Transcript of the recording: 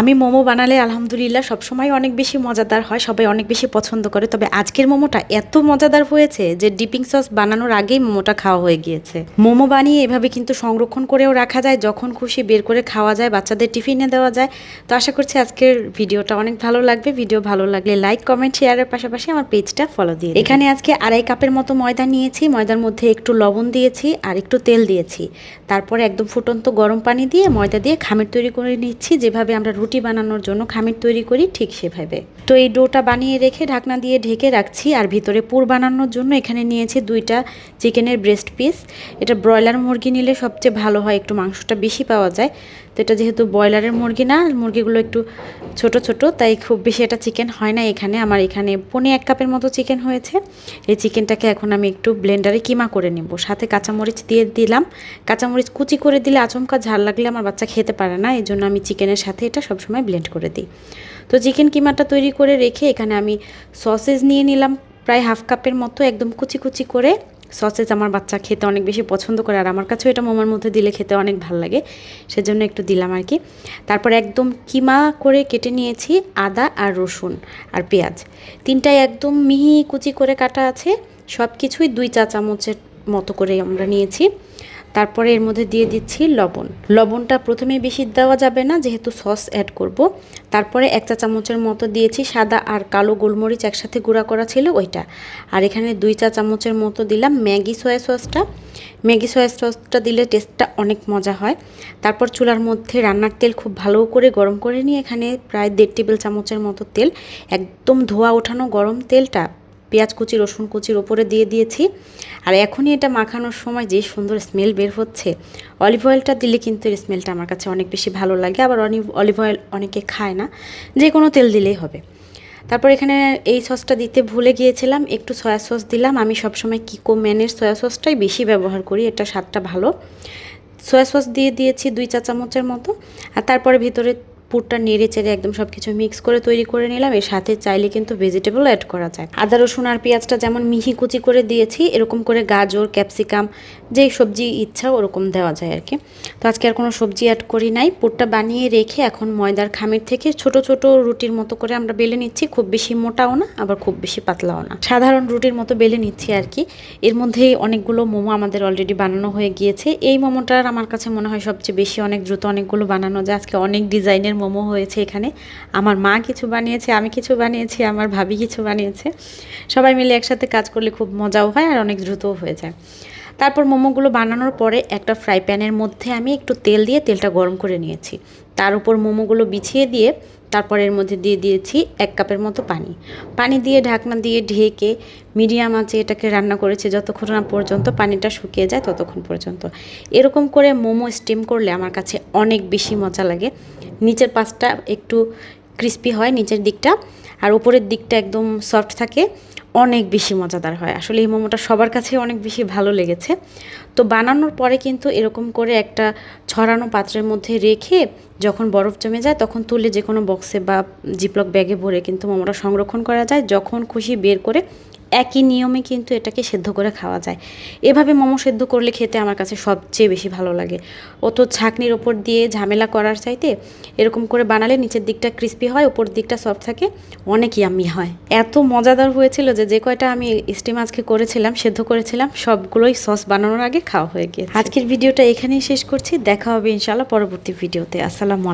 আমি মোমো বানালে আলহামদুলিল্লাহ সবসময় অনেক বেশি মজাদার হয়, সবাই অনেক বেশি পছন্দ করে। তবে আজকের মোমোটা এত মজাদার হয়েছে যে ডিপিং সস বানানোর আগেই মোমোটা খাওয়া হয়ে গিয়েছে। মোমো বানিয়ে এভাবে কিন্তু সংরক্ষণ করেও রাখা যায়, যখন খুশি বের করে খাওয়া যায়, বাচ্চাদের টিফিনে দেওয়া যায়। তো আশা করছি আজকের ভিডিওটা অনেক ভালো লাগবে। ভিডিও ভালো লাগলে লাইক, কমেন্ট শেয়ারের পাশাপাশি আমার পেজটা ফলো দিয়ে এখানে আজকে আড়াই কাপের মতো ময়দা নিয়েছি, ময়দার মধ্যে একটু লবণ দিয়েছি আর একটু তেল দিয়েছি। তারপরে একদম ফুটন্ত গরম পানি দিয়ে ময়দা দিয়ে খামের তৈরি করে নিচ্ছি, যেভাবে আমরা রুটি বানানোর জন্য খামির তৈরি করি ঠিক সেভাবে। তো এই ডোটা বানিয়ে রেখে ঢাকনা দিয়ে ঢেকে রাখছি আর ভিতরে পুর বানানোর জন্য এখানে নিয়েছি দুইটা চিকেনের ব্রেস্ট পিস এটা ব্রয়লার মুরগি নিলে সবচেয়ে ভালো হয়, একটু মাংসটা বেশি পাওয়া যায়। তো এটা যেহেতু ব্রয়লারের মুরগি না, মুরগিগুলো একটু ছোট ছোট, তাই খুব বেশি এটা চিকেন হয় না এখানে। আমার এখানে পনে এক কাপের মতো চিকেন হয়েছে। এই চিকেনটাকে এখন আমি একটু ব্লেন্ডারে কিমা করে নেব। সাথে কাঁচামরিচ দিয়ে দিলাম। কাঁচামরিচ কুচি করে দিলে আচমকা ঝাল লাগলে আমার বাচ্চা খেতে পারে না এই জন্য আমি চিকেনের সাথে এটা সবসময় ব্লেন্ড করে দিই। তো চিকেন কিমাটা তৈরি করে রেখে এখানে আমি সসেজ নিয়ে নিলাম। প্রায় হাফ কাপের মতো একদম কুচি কুচি করে। সসেজ আমার বাচ্চা খেতে অনেক বেশি পছন্দ করে, আর আমার কাছেও এটা মোমার মধ্যে দিলে খেতে অনেক ভালো লাগে, সেজন্য একটু দিলাম আর কি। তারপর একদম কিমা করে কেটে নিয়েছি আদা আর রসুন আর পেঁয়াজ। তিনটাই একদম মিহি কুচি করে কাটা আছে সব কিছুই দুই চা চামচের মতো করে আমরা নিয়েছি। তারপরে এর মধ্যে দিয়ে দিচ্ছি লবণ। লবণটা প্রথমে বেশি দেওয়া যাবে না, যেহেতু সস অ্যাড করব। তারপরে এক চা চামচের মতো দিয়েছি সাদা আর কালো গোলমরিচ একসাথে গুঁড়া করা ছিল ওইটা। আর এখানে দুই চা চামচের মতো দিলাম ম্যাগি সয়া সসটা। ম্যাগি সয়া সসটা দিলে টেস্টটা অনেক মজা হয়। তারপর চুলার মধ্যে রান্নার তেল খুব ভালো করে গরম করে নিয়ে এখানে প্রায় দেড় টেবিল চামচের মতো তেল। একদম ধোয়া ওঠানো গরম তেলটা পেঁয়াজ কুচি, রসুন কুচির ওপরে দিয়ে দিয়েছি। আর এখনই এটা মাখানোর সময় যে সুন্দর স্মেল বের হচ্ছে অলিভ অয়েলটা দিলে কিন্তু এর স্মেলটা আমার কাছে অনেক বেশি ভালো লাগে। আবার অলিভ অয়েল অনেকে খায় না, যে কোনো তেল দিলেই হবে। তারপর এখানে এই সসটা দিতে ভুলে গিয়েছিলাম, একটু সয়া সস দিলাম। আমি সবসময় কিকো ম্যানের সয়া সসটাই বেশি ব্যবহার করি, এটা স্বাদটা ভালো। সয়া সস দিয়ে দিয়েছি দুই চা চামচের মতো। আর তারপরে ভিতরে পুরটা নেড়ে চেড়ে একদম সব কিছু মিক্স করে তৈরি করে নিলাম। এর সাথে চাইলে কিন্তু ভেজিটেবল অ্যাড করা যায়। আদা, রসুন আর পেঁয়াজটা যেমন মিহি কুচি করে দিয়েছি, এরকম করে গাজর ক্যাপসিকাম যেই সবজি ইচ্ছা ওরকম দেওয়া যায় আর কি তো আজকে আর কোনো সবজি অ্যাড করি নাই। পুরটা বানিয়ে রেখে এখন ময়দার খামির থেকে ছোট ছোট রুটির মতো করে আমরা বেলে নিচ্ছি। খুব বেশি মোটাও না, আবার খুব বেশি পাতলাও না। সাধারণ রুটির মতো বেলে নিচ্ছি আর কি এর মধ্যেই অনেকগুলো মোমো আমাদের অলরেডি বানানো হয়ে গিয়েছে। এই মোমোটার আমার কাছে মনে হয় সবচেয়ে বেশি অনেক দ্রুত অনেকগুলো বানানো যায়। আজকে অনেক ডিজাইনের মোমো হয়েছে এখানে। আমার মা কিছু বানিয়েছে, আমি কিছু বানিয়েছি, আমার ভাবি কিছু বানিয়েছে। সবাই মিলে একসাথে কাজ করলে খুব মজাও হয় আর অনেক দ্রুতও হয়ে যায়। তারপর মোমোগুলো বানানোর পরে একটা ফ্রাই প্যানের মধ্যে আমি একটু তেল দিয়ে তেলটা গরম করে নিয়েছি। তার উপর মোমোগুলো বিছিয়ে দিয়ে তারপর এর মধ্যে দিয়ে দিয়েছি এক কাপের মতো পানি। পানি দিয়ে ঢাকনা দিয়ে ঢেকে মিডিয়াম আঁচে এটাকে রান্না করেছি যতক্ষণ না পর্যন্ত পানিটা শুকিয়ে যায় ততক্ষণ পর্যন্ত। এরকম করে মোমো স্টিম করলে আমার কাছে অনেক বেশি মজা লাগে। নিচের পাশটা একটু ক্রিস্পি হয় নিচের দিকটা, আর উপরের দিকটা একদম সফট থাকে, অনেক বেশি মজাদার হয়। আসলে এই মোমোটা সবার কাছে অনেক বেশি ভালো লেগেছে। তো বানানোর পরে কিন্তু এরকম করে একটা ছড়ানো পাত্রের মধ্যে রেখে যখন বরফ জমে যায়, তখন তুলে যে কোনো বক্সে বা জিপলক ব্যাগে ভরে কিন্তু মোমোটা সংরক্ষণ করা যায়। যখন খুশি বের করে একই নিয়মে কিন্তু এটাকে সেদ্ধ করে খাওয়া যায়। এভাবে মোমো সেদ্ধ করলে খেতে আমার কাছে সবচেয়ে বেশি ভালো লাগে। অত ছাকনির ওপর দিয়ে ঝামেলা করার চাইতে এরকম করে বানালে নিচের দিকটা ক্রিস্পি হয়, ওপর দিকটা সফট থাকে, অনেক ইয়াম্মি হয়। এত মজাদার হয়েছিল যে যে কয়টা আমি স্টিম আজকে করেছিলাম, সেদ্ধ করেছিলাম, সবগুলোই সস বানানোর আগে খাওয়া হয়ে গিয়েছে। আজকের ভিডিওটা এখানেই শেষ করছি। দেখা হবে ইনশাল্লাহ পরবর্তী ভিডিওতে। আসসালামু